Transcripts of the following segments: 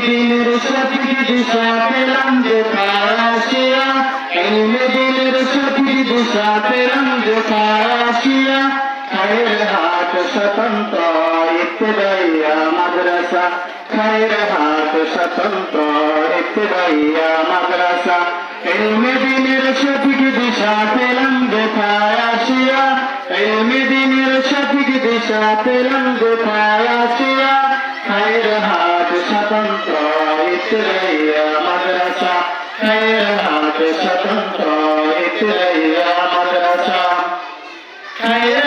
দিনের সঠিক দিশা পেলাম কোথায় আসিয়া এলমে দিনের সঠিক দিশা পেলাম কোথায় আসিয়া খায়ের হাট স্বতন্ত্র ইত্তেদাইয়া মাদ্রাসা। খায়ের হাট স্বতন্ত্র ইত্তেদাইয়া মাদ্রাসা। এলমে দিনের সঠিক দিশা পেলাম কোথায় আসিয়া এলমে দিনের সঠিক দিশা পেলাম কোথায় আসিয়া খায়ের হাট স্বতন্ত্র খায়ের হাট স্বতন্ত্র ইত্তেদাইয়া মাদ্রাসা খায়ের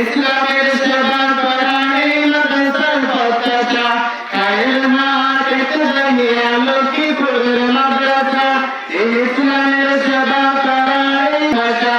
ইসলামের সেবা খায়ের লক্ষ্মীপুর মাদ্রাসা দিন ইসলামের সেবা করা এই ভাষা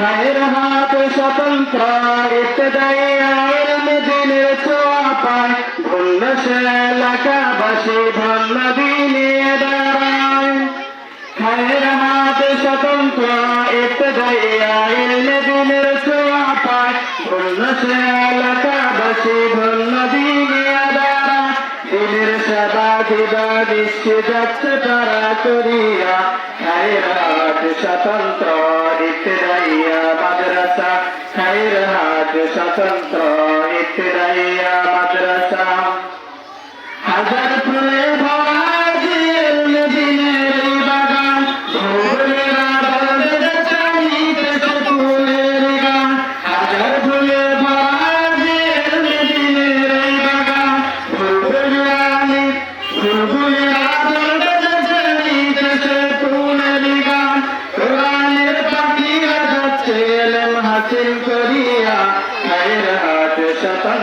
খায়ের হাট স্বতন্ত্র এলমে দিনের ছোঁয়া পায়। ধন্য সে এলাকাবাসী, ধন্য দিনে খায়ের হাট স্বতন্ত্র এলমে দিনের ছোঁয়া পায়। ধন্য সে এলাকাবাসী, ধন্য দিনে দিনের সেবা দিবা বিশ্বে যাচ্ছে তারা করিয়া। স্বতন্ত্র হাট স্বতন্ত্র ইত্তেদাইয়া মাদ্রাসা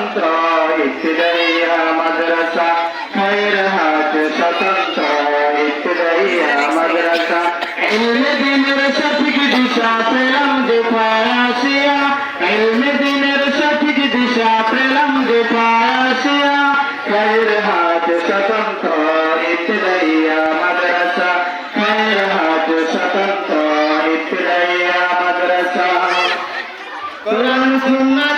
স্বতন্ত্র ইত্তেদাইয়া মাদ্রাসা খায়ের হাট স্বতন্ত্র ইত্তেদাইয়া মাদ্রাসা এলমে দিনের সঠিক দিশা পেলাম কোথায় আসিয়া এলমে দিনের সঠিক দিশা পেলাম কোথায় আসিয়া খায়ের হাট স্বতন্ত্র ইত্তেদাইয়া মাদ্রাসা খায়ের হাট স্বতন্ত্র ইত্তেদাইয়া মাদ্রাসা কোরআন সুন্নাত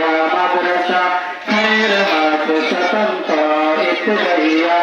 يا مدرسة خير حافظة طائف بيا